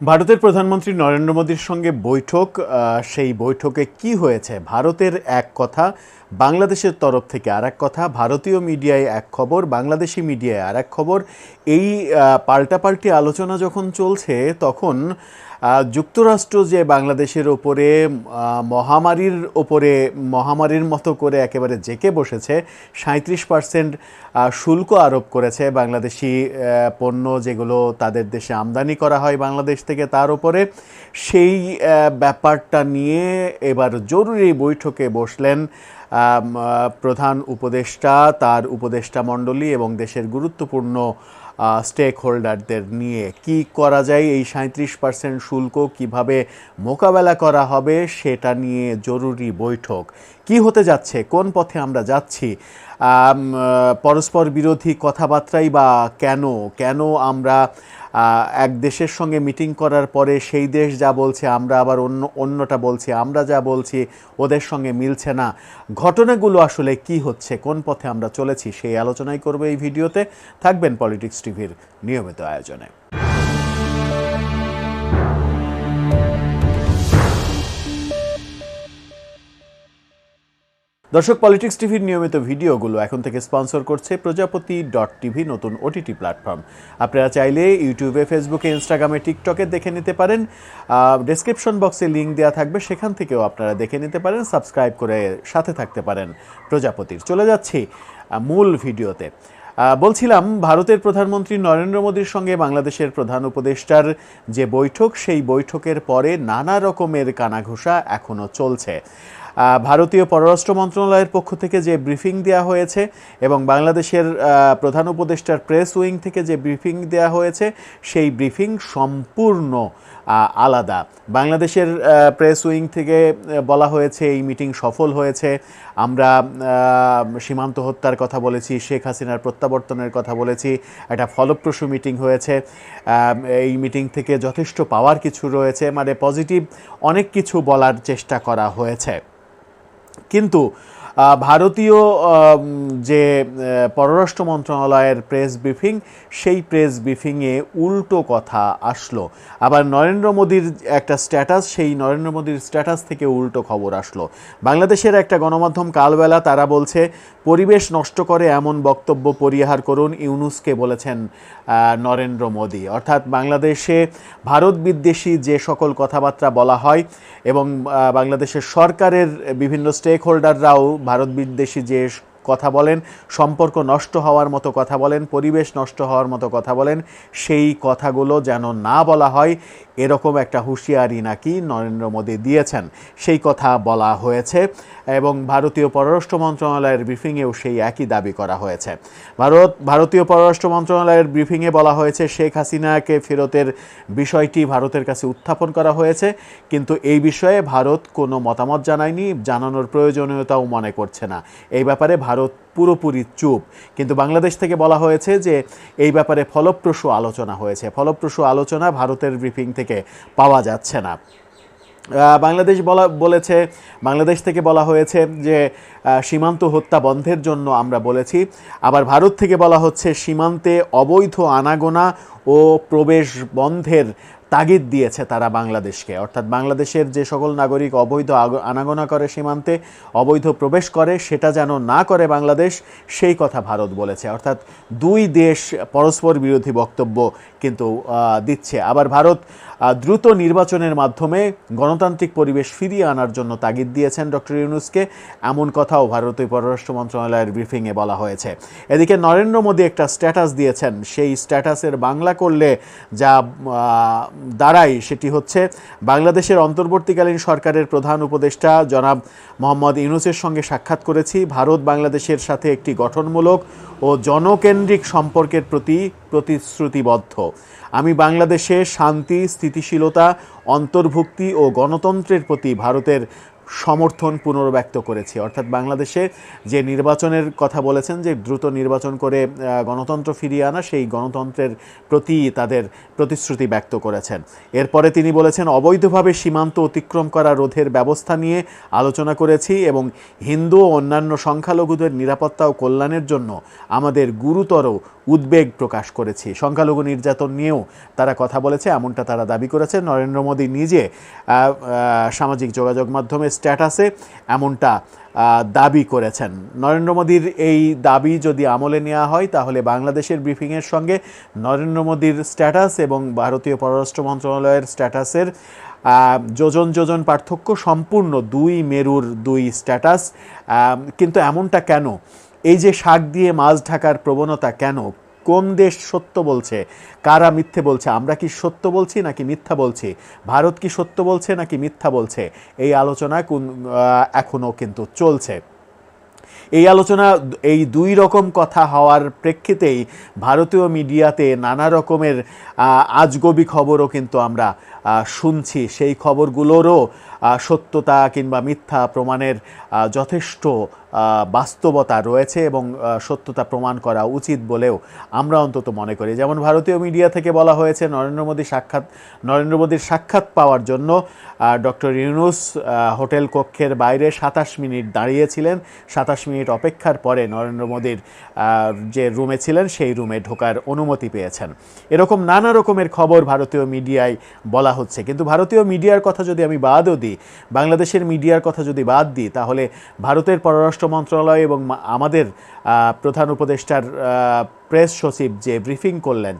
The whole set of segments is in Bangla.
ভারতের প্রধানমন্ত্রী নরেন্দ্র মোদীর সঙ্গে বৈঠক সেই বৈঠকে কি হয়েছে? ভারতের এক কথা, বাংলাদেশের তরফ থেকে আর এক কথা, ভারতীয় মিডিয়ায় এক খবর, বাংলাদেশি মিডিয়ায় আর এক খবর। এই পাল্টাপাল্টি আলোচনা যখন চলছে, তখন যুক্তরাষ্ট্র যে বাংলাদেশের ওপরে মহামারীর ওপরে, মহামারীর মতো করে একেবারে জেকে বসেছে সাঁত্রিশ পার্সেন্ট শুল্ক আরোপ করেছে বাংলাদেশি পণ্য যেগুলো তাদের দেশে আমদানি করা হয় বাংলাদেশ থেকে তার উপরে সেই ব্যাপারটা নিয়ে এবার জরুরি বৈঠকে বসলেন প্রধান উপদেষ্টা, তার উপদেষ্টা মণ্ডলী এবং দেশের গুরুত্বপূর্ণ স্টেক হোল্ডারদের নিয়ে কি করা যায়, এই সাঁত্রিশ পার্সেন্ট শুল্ক কীভাবে মোকাবেলা করা হবে সেটা নিয়ে জরুরি বৈঠক। কি হতে যাচ্ছে, কোন পথে আমরা যাচ্ছি পরস্পর বিরোধী কথাবার্তাই বা কেন কেন আমরা এক দেশের সঙ্গে মিটিং করার পরে সেই দেশ যা বলছে, আমরা আবার অন্য, অন্যটা বলছি, আমরা যা বলছি ওদের সঙ্গে মিলছে না। ঘটনাগুলো আসলে কি হচ্ছে, কোন পথে আমরা চলেছি, সেই আলোচনাই করব এই ভিডিওতে। থাকবেন পলিটিক্স টিভির নিয়মিত আয়োজনে। দর্শক পলিটিক্স টিভির নিয়মিত ভিডিওগুলো এখন থেকে স্পন্সর করছে প্রজাপতি ডট টিভি নতুন ওটিটি প্ল্যাটফর্ম আপনারা চাইলে ইউটিউবে ফেসবুকে ইনস্টাগ্রামে টিকটকে দেখে নিতে পারেন। ডেসক্রিপশন বক্সে লিঙ্ক দেওয়া থাকবে, সেখান থেকেও আপনারা দেখে নিতে পারেন সাবস্ক্রাইব করে সাথে থাকতে পারেন প্রজাপতির। চলে যাচ্ছি মূল ভিডিওতে। বলছিলাম, ভারতের প্রধানমন্ত্রী নরেন্দ্র মোদীর সঙ্গে বাংলাদেশের প্রধান উপদেষ্টার যে বৈঠক, সেই বৈঠকের পরে নানা রকমের কানাঘোষা এখনও চলছে। ভারতীয় পররাষ্ট্র মন্ত্রণালয়ের পক্ষ থেকে যে ব্রিফিং দেওয়া হয়েছে এবং বাংলাদেশের প্রধান উপদেষ্টার প্রেস উইং থেকে যে ব্রিফিং দেওয়া হয়েছে, সেই ব্রিফিং সম্পূর্ণ আলাদা। বাংলাদেশের প্রেস উইং থেকে বলা হয়েছে এই মিটিং সফল হয়েছে। আমরা সীমান্ত হত্যার কথা বলেছি, শেখ হাসিনার প্রত্যাবর্তনের কথা বলেছি, একটা ফলপ্রসূ মিটিং হয়েছে। এই মিটিং থেকে যথেষ্ট পাওয়ার কিছু রয়েছে মানে পজিটিভ অনেক কিছু বলার চেষ্টা করা হয়েছে। কিন্তু ভারতীয় যে পররাষ্ট্র মন্ত্রণালয়ের প্রেস ব্রিফিং, সেই প্রেস ব্রিফিংয়ে উল্টো কথা আসলো। আবার নরেন্দ্র মোদীর একটা স্ট্যাটাস, সেই নরেন্দ্র মোদীর স্ট্যাটাস থেকে উল্টো খবর আসলো। বাংলাদেশের একটা গণমাধ্যম কালবেলা তারা বলছে, পরিবেশ নষ্ট করে এমন বক্তব্য পরিহার করুন, ইউনুসকে বলেছেন নরেন্দ্র মোদী। অর্থাৎ বাংলাদেশে ভারত বিদ্বেষী যে সকল কথাবার্তা বলা হয় এবং বাংলাদেশের সরকারের বিভিন্ন স্টেক হোল্ডাররাও ভারত বিদ্বেষী যে কথা বলেন, সম্পর্ক নষ্ট হওয়ার মতো কথা বলেন, পরিবেশ নষ্ট হওয়ার মতো কথা বলেন, সেই কথাগুলো যেন না বলা হয়। এরকম একটা হুঁশিয়ারি নাকি নরেন্দ্র মোদী দিয়েছেন, সেই কথা বলা হয়েছে এবং ভারতীয় পররাষ্ট্র মন্ত্রণালয়ের ব্রিফিংয়েও সেই একই দাবি করা হয়েছে। ভারত, ভারতীয় পররাষ্ট্র মন্ত্রণালয়ের ব্রিফিংয়ে বলা হয়েছে, শেখ হাসিনাকে ফেরতের বিষয়টি ভারতের কাছে উত্থাপন করা হয়েছে, কিন্তু এই বিষয়ে ভারত কোনো মতামত জানায়নি, জানানোর প্রয়োজনীয়তাও মনে করছে না। এই ব্যাপারে ভারত পুরোপুরি চুপ। কিন্তু বাংলাদেশ থেকে বলা হয়েছে যে এই ব্যাপারে ফলপ্রসূ আলোচনা হয়েছে। ফলপ্রসূ আলোচনা ভারতের ব্রিফিং থেকে পাওয়া যাচ্ছে না। বাংলাদেশ বলা, বলেছে, বাংলাদেশ থেকে বলা হয়েছে যে সীমান্ত হত্যা বন্ধের জন্য আমরা বলেছি। আবার ভারত থেকে বলা হচ্ছে সীমান্তে অবৈধ আনাগোনা ও প্রবেশ বন্ধের তাগিদ দিয়েছে তারা বাংলাদেশকে। অর্থাৎ বাংলাদেশের যে সকল নাগরিক অবৈধ আনাগোনা করে সীমান্তে অবৈধ প্রবেশ করে, সেটা যেন না করে বাংলাদেশ, সেই কথা ভারত বলেছে। অর্থাৎ দুই দেশ পরস্পর বিরোধী বক্তব্য কিন্তু দিচ্ছে। আবার ভারত দ্রুত নির্বাচনের মাধ্যমে গণতান্ত্রিক পরিবেশ ফিরিয়ে আনার জন্য তাগিদ দিয়েছেন ডক্টর ইউনুসকে। এমন কথাও ভারতীয় পররাষ্ট্র মন্ত্রণালয়ের ব্রিফিংয়ে বলা হয়েছে। এদিকে নরেন্দ্র মোদী একটা স্ট্যাটাস দিয়েছেন। সেই স্ট্যাটাসের বাংলা করলে যা দাঁড়ায় সেটি হচ্ছে বাংলাদেশের অন্তর্বর্তীকালীন সরকারের প্রধান উপদেষ্টা জনাব মোহাম্মদ ইউনুসের সঙ্গে সাক্ষাৎ করেছি। ভারত বাংলাদেশের সাথে একটি গঠনমূলক ও জনকেন্দ্রিক সম্পর্কের প্রতি প্রতিশ্রুতিবদ্ধ। আমি বাংলাদেশে শান্তি, স্থিতিশীলতা, অন্তর্ভুক্তি ও গণতন্ত্রের প্রতি ভারতের সমর্থন পুনর্ব্যক্ত করেছি। অর্থাৎ বাংলাদেশে যে নির্বাচনের কথা বলেছেন, যে দ্রুত নির্বাচন করে গণতন্ত্র ফিরিয়ে আনা, সেই গণতন্ত্রের প্রতি তাদের প্রতিশ্রুতি ব্যক্ত করেছেন। এরপরে তিনি বলেছেন, অবৈধভাবে সীমান্ত অতিক্রম করা রোধের ব্যবস্থা নিয়ে আলোচনা করেছি এবং হিন্দু ও অন্যান্য সংখ্যালঘুদের নিরাপত্তা ও কল্যাণের জন্য আমাদের গুরুতর উদ্বেগ প্রকাশ করেছি। সংখ্যালঘু নির্যাতন নিয়েও তারা কথা বলেছে, এমনটা তারা দাবি করেছে। নরেন্দ্র মোদী নিজে সামাজিক যোগাযোগ মাধ্যমে স্ট্যাটাসে এমনটা দাবি করেছেন। নরেন্দ্র মোদীর এই দাবি যদি আমলে নেওয়া হয়, তাহলে বাংলাদেশের ব্রিফিংয়ের সঙ্গে নরেন্দ্র মোদীর স্ট্যাটাস এবং ভারতীয় পররাষ্ট্র মন্ত্রণালয়ের স্ট্যাটাসের যোজন যোজন পার্থক্য সম্পূর্ণ দুই মেরুর দুই স্ট্যাটাস। কিন্তু এমনটা কেন? এই যে শাক দিয়ে মাছ ঢাকার প্রবণতা কেন? কোন দেশ সত্য বলছে? কারা মিথ্যে বলছে? আমরা কি সত্য বলছি নাকি মিথ্যা বলছি? ভারত কি সত্য বলছে নাকি মিথ্যা বলছে? এই আলোচনা কোন এখনও কিন্তু চলছে। এই আলোচনা, এই দুই রকম কথা হওয়ার প্রেক্ষিতেই ভারতীয় মিডিয়াতে নানা রকমের আজগবি খবরও কিন্তু আমরা শুনছি সেই খবরগুলোরও সত্যতা কিংবা মিথ্যা প্রমাণের যথেষ্ট বাস্তবতা রয়েছে এবং সত্যতা প্রমাণ করা উচিত বলেও আমরা অন্তত মনে করি। যেমন ভারতীয় মিডিয়া থেকে বলা হয়েছে, নরেন্দ্র মোদী সাক্ষাৎ, নরেন্দ্র মোদীর সাক্ষাৎ পাওয়ার জন্য ডক্টর ইউনুস হোটেল কক্ষের বাইরে সাতাশ মিনিট দাঁড়িয়েছিলেন। সাতাশ মিনিট অপেক্ষার পরে নরেন্দ্র মোদীর যে রুমে ছিলেন সেই রুমে ঢোকার অনুমতি পেয়েছেন। এরকম নানা রকমের খবর ভারতীয় মিডিয়ায় বলা হচ্ছে। কিন্তু ভারতীয় মিডিয়ার কথা যদি আমি বাদও দিই, বাংলাদেশের মিডিয়ার কথা যদি বাদ দিই, তাহলে ভারতের পররাষ্ট্র মন্ত্রণালয় এবং আমাদের প্রধান উপদেষ্টার প্রেস সচিব যে ব্রিফিং করলেন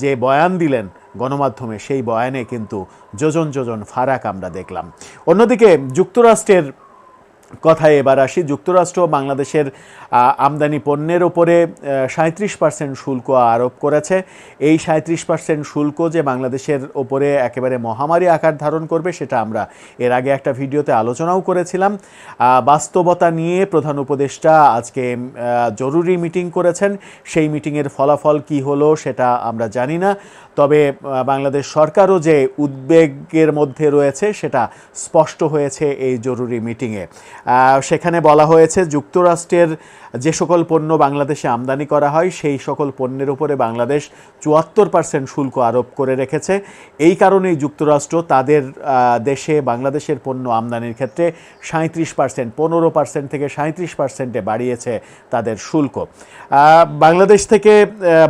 যে বয়ান দিলেন গণমাধ্যমে, সেই বয়ানে কিন্তু যোজন যোজন ফারাক আমরা দেখলাম। অন্যদিকে যুক্তরাষ্ট্রের কথায় এবার আসি। যুক্তরাষ্ট্র বাংলাদেশের আমদানি পণ্যের ওপরে সাঁত্রিশ পার্সেন্ট শুল্ক আরোপ করেছে। এই সাঁত্রিশ পার্সেন্ট শুল্ক যে বাংলাদেশের ওপরে একেবারে মহামারী আকার ধারণ করবে, সেটা আমরা এর আগে একটা ভিডিওতে আলোচনাও করেছিলাম। বাস্তবতা নিয়ে প্রধান উপদেষ্টা আজকে জরুরি মিটিং করেছেন। সেই মিটিংয়ের ফলাফল কি হলো সেটা আমরা জানি না। তবে বাংলাদেশ সরকারও যে উদ্বেগের মধ্যে রয়েছে, সেটা স্পষ্ট হয়েছে এই জরুরি মিটিংয়ে। সেখানে বলা হয়েছে যুক্তরাষ্ট্রের যে সকল পণ্য বাংলাদেশে আমদানি করা হয়, সেই সকল পণ্যের উপরে বাংলাদেশ চুয়াত্তর পার্সেন্ট শুল্ক আরোপ করে রেখেছে। এই কারণেই যুক্তরাষ্ট্র তাদের দেশে বাংলাদেশের পণ্য আমদানির ক্ষেত্রে সাঁত্রিশ পার্সেন্ট পনেরো পার্সেন্ট থেকে সাঁত্রিশ পার্সেন্টে বাড়িয়েছে তাদের শুল্ক। বাংলাদেশ থেকে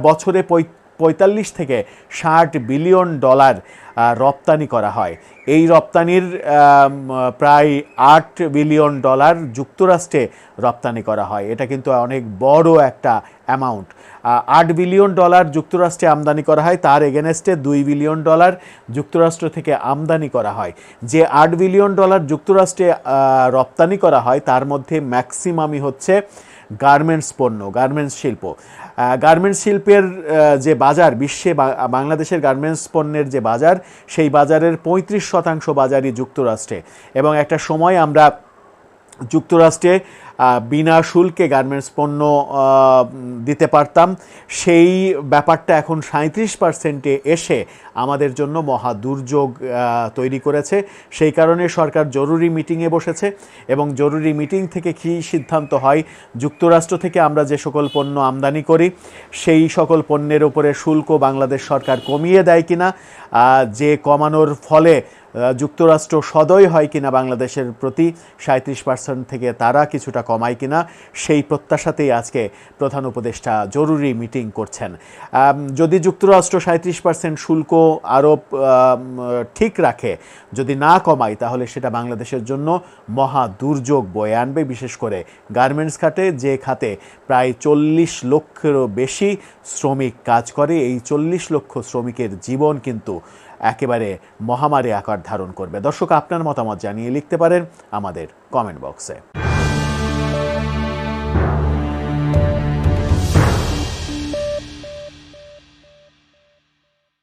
বছরে পঁয় পঁয়তাল্লিশ থেকে ষাট বিলিয়ন ডলার রপ্তানি করা হয়। এই রপ্তানির প্রায় আট বিলিয়ন ডলার যুক্তরাষ্ট্রে রপ্তানি করা হয়। এটা কিন্তু অনেক বড় একটা অ্যামাউন্ট আট বিলিয়ন ডলার যুক্তরাষ্ট্রে আমদানি করা হয়, তার এগেনস্টে দুই বিলিয়ন ডলার যুক্তরাষ্ট্র থেকে আমদানি করা হয়। যে আট বিলিয়ন ডলার যুক্তরাষ্ট্রে রপ্তানি করা হয়, তার মধ্যে ম্যাক্সিমামই হচ্ছে গার্মেন্টস পণ্য গার্মেন্টস শিল্প। গার্মেন্টস শিল্পের যে বাজার, বিশ্বে বাংলাদেশের গার্মেন্টস পণ্যের যে বাজার, সেই বাজারের পঁয়ত্রিশ শতাংশ বাজারই যুক্তরাষ্ট্রে। এবং একটা সময় আমরা যুক্তরাষ্ট্রে বিনা শুল্কে গার্মেন্টস পণ্য দিতে পারতাম। সেই ব্যাপারটা এখন সাঁত্রিশ পার্সেন্টে এসে আমাদের জন্য মহা দুর্যোগ তৈরি করেছে। সেই কারণে সরকার জরুরি মিটিংয়ে বসেছে এবং জরুরি মিটিং থেকে কী সিদ্ধান্ত হয়, যুক্তরাষ্ট্র থেকে আমরা যে সকল পণ্য আমদানি করি, সেই সকল পণ্যের ওপরে শুল্ক বাংলাদেশ সরকার কমিয়ে দেয় কিনা যে কমানোর ফলে যুক্তরাষ্ট্র সদয় হয় কিনা বাংলাদেশের প্রতি, সাঁত্রিশ পার্সেন্ট থেকে তারা কিছুটা কমায় কিনা, সেই প্রত্যাশাতেই আজকে প্রধান উপদেষ্টা জরুরি মিটিং করছেন। যদি যুক্তরাষ্ট্র সাঁত্রিশ পার্সেন্ট শুল্ক আরোপ ঠিক রাখে, যদি না কমায়, তাহলে সেটা বাংলাদেশের জন্য মহা দুর্যোগ বয়ে আনবে। বিশেষ করে গার্মেন্টস খাতে, যে খাতে প্রায় চল্লিশ লক্ষেরও বেশি শ্রমিক কাজ করে, এই চল্লিশ লক্ষ শ্রমিকের জীবন কিন্তু একেবারে মহামারী আকার ধারণ করবে। দর্শক আপনার মতামত জানিয়ে লিখতে পারেন আমাদের কমেন্ট বক্সে